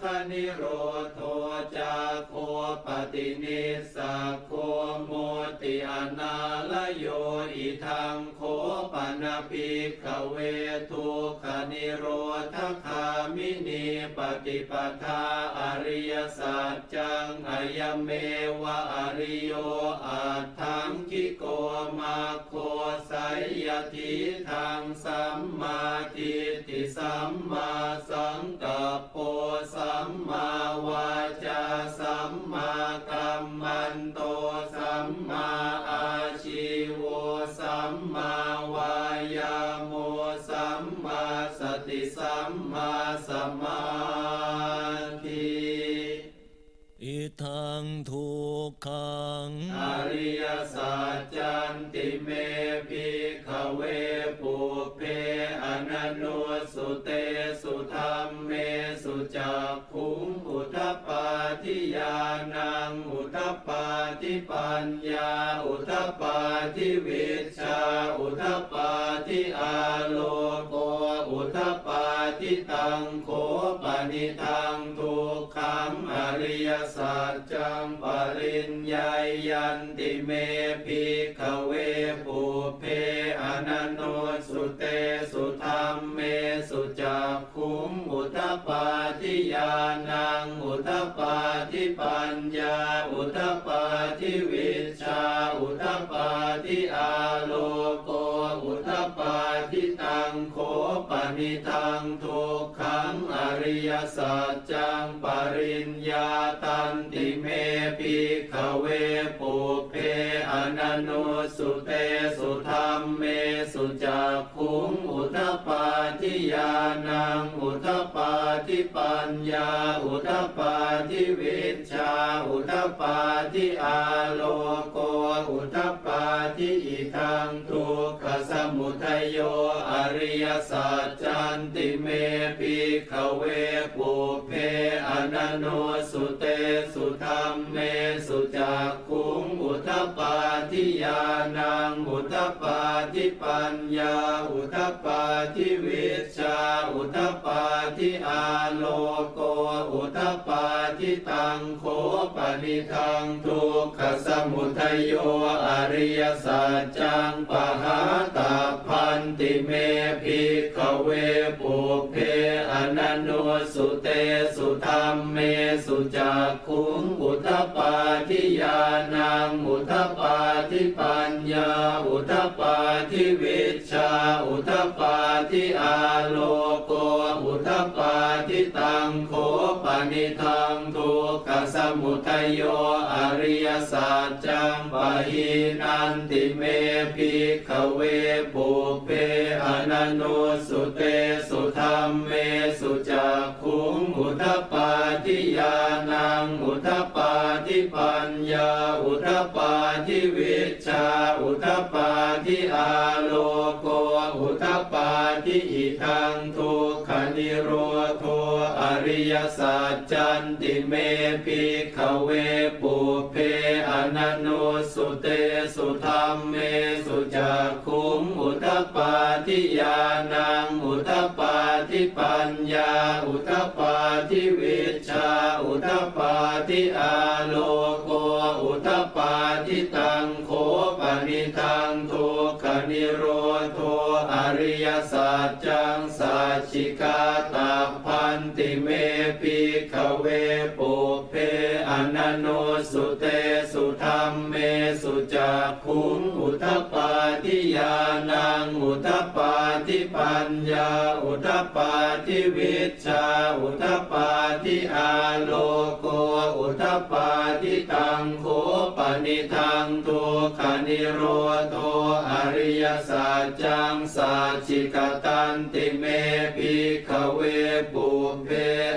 คนิโรโทจาโคปฏินิสสะโคโมติอนาลโยอิทังโคปนาปิขเวทุกขนิโรธคามินีปฏิปทาอริยสัจจังอายเมวะอริโยอาทังคิโกมาโคไสยทิทางสัมมาทิฏฐิ สัมมาสังกัปโปสัมมาวาจาสัมมากัมมันโตสัมมาอาชีโวสัมมาวายาโมสัมมาสติสัมมาสมาธิอิทังทุกขังอริยสัจจันติเมภิ เตสุธรรมเมสุจักขุงอุทปปาทิยานังอุทปปาทิปัญญา อุทปปาทิวิชา อุทปปาทิอาโลโกอุทปปาทิตังโคปนิทังทุกขังอริยสัจจังปริญญายันติเมภิกขเวปุเพอนันโนสุเตสุธาทิยานังอุทปปาทิปัญญา อุทปปาทิวิชา อุทปปาทิอาโลโก อุทปปาทิตังโคปนิทังทุกขังอริยสัจจังปริญญาตันติเมภิขเวปุ นันโนสุเตสุธรรมเมสุจักขุงอุทปปาทิยานังอุทปปาทิปัญญา อุทปปาทิวิชา อุทปปาทิอาโลโก อุทปปาทิอิทังทุกขสมุทัยโยอริยสัจจันติเมภิขเวปุเพอนันโนสุเตสุธรรมเมสุจ ปปาทิยานังอุทปปาทิปัญญาอุทปปาทิวิชาอุทปปาทิอาโลโกอุทปปาทิตังโคปนิทังทุกขสมุทัยโยอริยสัจจังปหาตาพันติเมภิกขเวปุเพอนันโนสุเตสุธรรมเมสุจักขุงอุทปปาทิยานังอุทปา ทิปัญญา อุทปปาทิวิชา อุทปปาทิอาโลโก อุทปปาทิตังโคปนิทังทุกขสมุทัยโยอริยสัจจังปะหินันติเมภิกขเวปุเพอนันโนสุเตสุธรรมเมสุจัก ทปปาทิยานังอุทปปาทิปัญญาอุทปปาทิวิชาอุทปปาทิอาโลโกอุทปปาทิอิทังทุกขนิโร ยสัจจันติเมภิกขเวปุเพอนันโนสุเตสุธรรมเมสุจักขุงอุทปปาทิยานังอุทปปาทิปัญญา อุทปปาทิวิชชาอุทปปาทิอาโลโก อุทปปาทิตังโคปนิทังทุกข นิโรโทอริยสัจจังสัจจิกาตาพันติเมภิกขเวปุเพอนันโนสุเตสุธรรมเมสุจักขุงอุทปาทิยานังอุทปาทิปัญญาอุทปาทิวิชชาอุทปาทิอาโลโกอุทปาทิตังโคปนิทังทุกขนิโรโทอริยสัจจังสัจจิกตันติเมภิกขเวปุเพ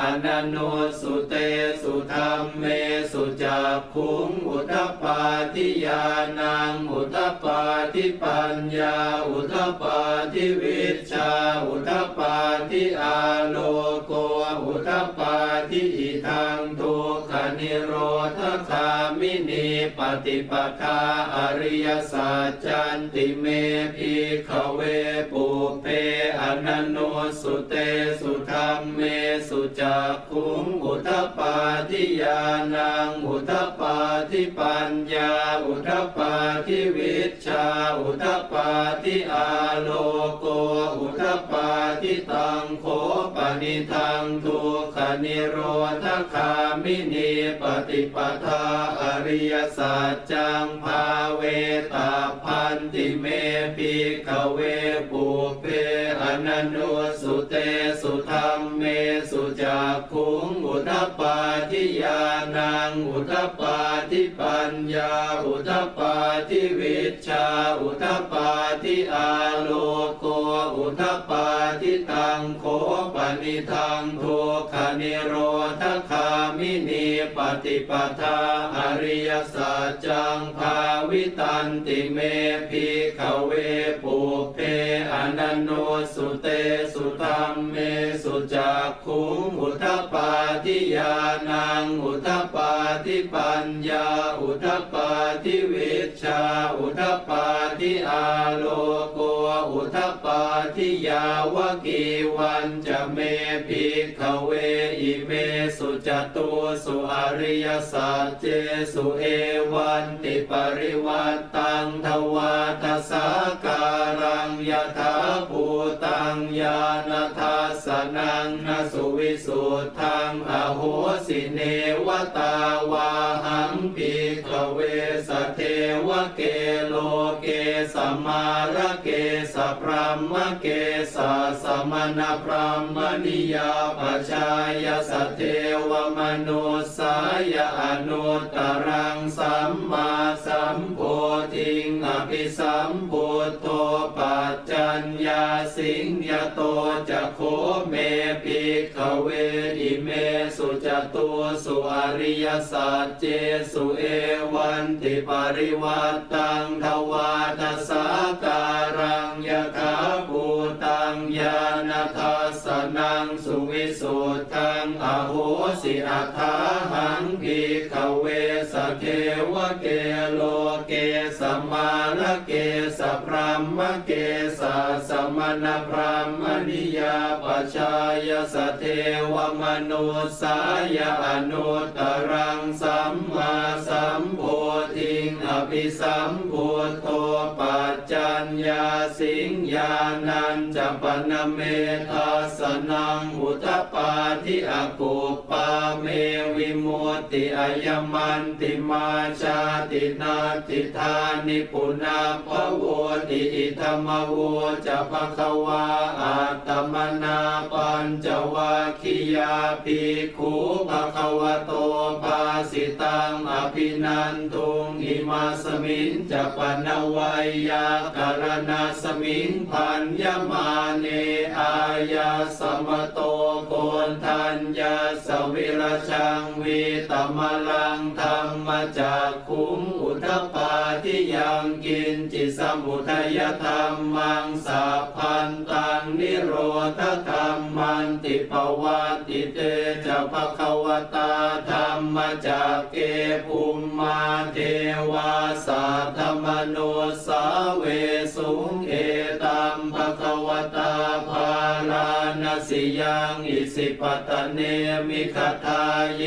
อนันโนสุเตสุธรรมเมสุจักขุงอุทปาทิยานังอุทปาทิปัญญาอุทปาทิวิชาอุทปาทิอาโลโกอุทปปาทิอิทังทุกขนิโรธคามินีปฏิปทาอริยสัจจันติเมพิขเวปุเพอนันโนสุเตสุธรรมเมสุจักขุงอุทปาทิยานังอุทปาทิปัญญา อุทปาทิวิชา อุทปาทิอาโลโก อุทปาทิตังโคปนิทังทุกขนิโรธคามินีปฏิปทาอริยสัจจังภาเวตาพั นติเมปิกเวปุเปอนันโนส จักขุงอุทปาทิยานังอุทปาทิปัญญา อุทปาทิวิชา อุทปาทิอาโลโก อุทปาทิตังโคปนิทังทุกขนิโรธคามินีปฏิปทาอริยสัจจังภาวิตันติเมพิขเวปุเพอนันโนสุเตสุธรรมเมสุจักขุงอุทปปาทิญาณัง อุทปปาทิปัญญา อุทปปาทิวิชชา อุทปาทิอาโลโก อุทปปาทิยาวกีวันจะเมพิขเวอิเมสุจตุสุอริยสัจเจสุเอวันติปริวัตตังทวาทสาการังยถาภูตังญาณทัสนังนสุวิสุทธังอโหสิเนวตาวาหังปิขเวสเท เกโลเกสมาระเกสพรหมเกสสมณพรหมนิยาปชายสเทวมนุสายอนุตรังสัมมาสัมโพธิงอภิสัมพุทโธปัจจัญญาสิงยโตจะโคเมปิขเวอิเมสุจตุสุอริยสัจเจสุเอวันติปริวัตตังทวาทสาการังยคาภูตังญาณทัสนังสุวิสุทธังอโหสิอัฏฐาหังพิกขเวสเทวเกโลเกสมาลเกสพรหมเกสสมณพรหมนิยาปชายสเทวมนุสายอนุตรังสัมมาสัมโพธิ งอภิสัมพุทโธปัจจัญญาสิงญานันจปนเมทัสนังอุทปาทิอากุปปาเมวิมุตติอายมันติมาชาตินาติธานิปุนาภโวติอิธรรมโวจะภควาอาตมนาปัญจวัคคียาภิกขุภควโตภาสิตังอภินันทุงอิมาสมิงจะปนวัยยาการณาสมิงพันยมาเนอายาสมโตโกนทัญญาสวิรชังวีตมลังธรรมจากขุงอุทปาทิยังกินจิตสมุทัยธรรมมังสัพพันตังนิโรธธรรมันติปวัติเตจะภควตาธรรมจากเกภูมิมาเทวาสัทธมโนสาเวสุงเอตัมภควตาภาลานสิยังอิสิปตะเนมิคทาเย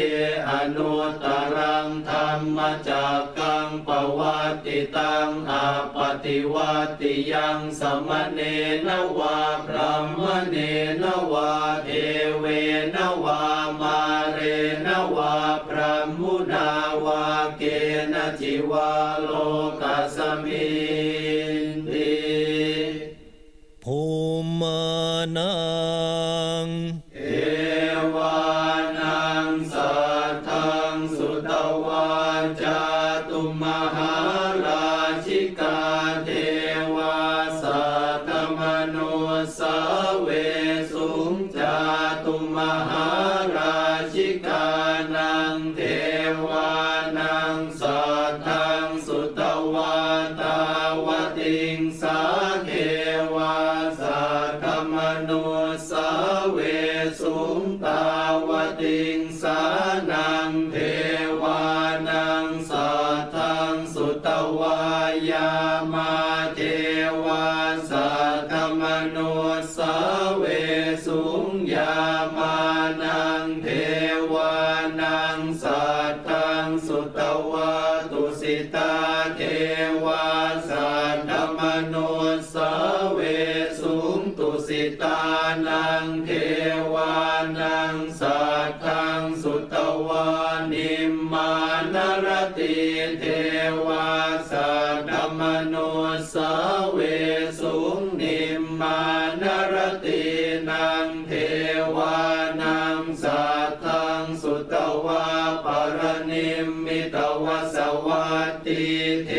อนุตรังธรรมจากกังปวัติตังอาปฏิวัติยังสมเนนวาพระมเนนวาเทเวนวามาเรนวาพระมุนาวาเก จิวาโลกัสสะ มา วาปรนิมมิตวสวัตติเท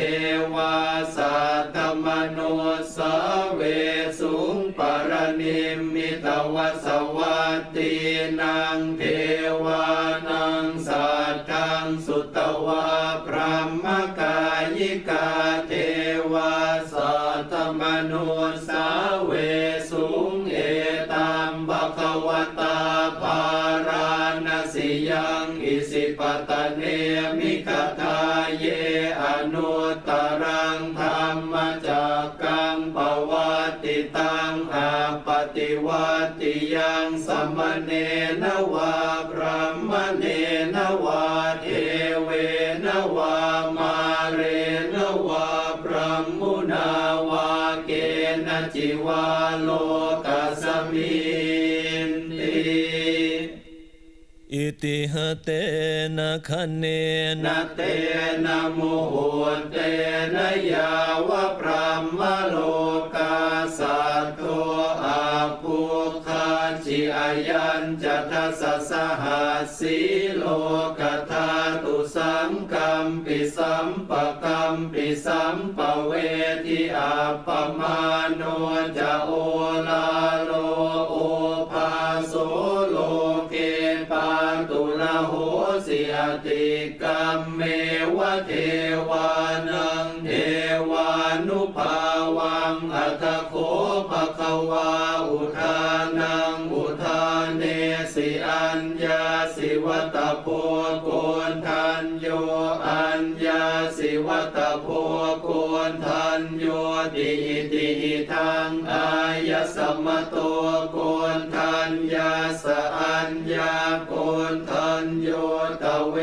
นุตตรังธรรมจักกังปวัตติตังอาปฏิวัติยังสมเนนวาพระมเนนวาเทเวนวามาเรนวาพระมุนาวาเกณจิวาโล ติหเตนะคะเนนะเตนะโมโหเตนะยาวะพระมโลกาสัตโตอาภูคาจิอายัญจะทัสสะหัสสีโลกธาตุสังกัมปิสัมปะกัมปิสัมปะเวทิอาปมาโนจะโอลาโล วาอุทานังอุทานเนสิอัญญาสิวัตโพโกนทันโยอัญญาสิวัตโพโกนทันโยติอิติอิทังอายสมะโตโกนทันยาสอัญญาโกนทันโยตเว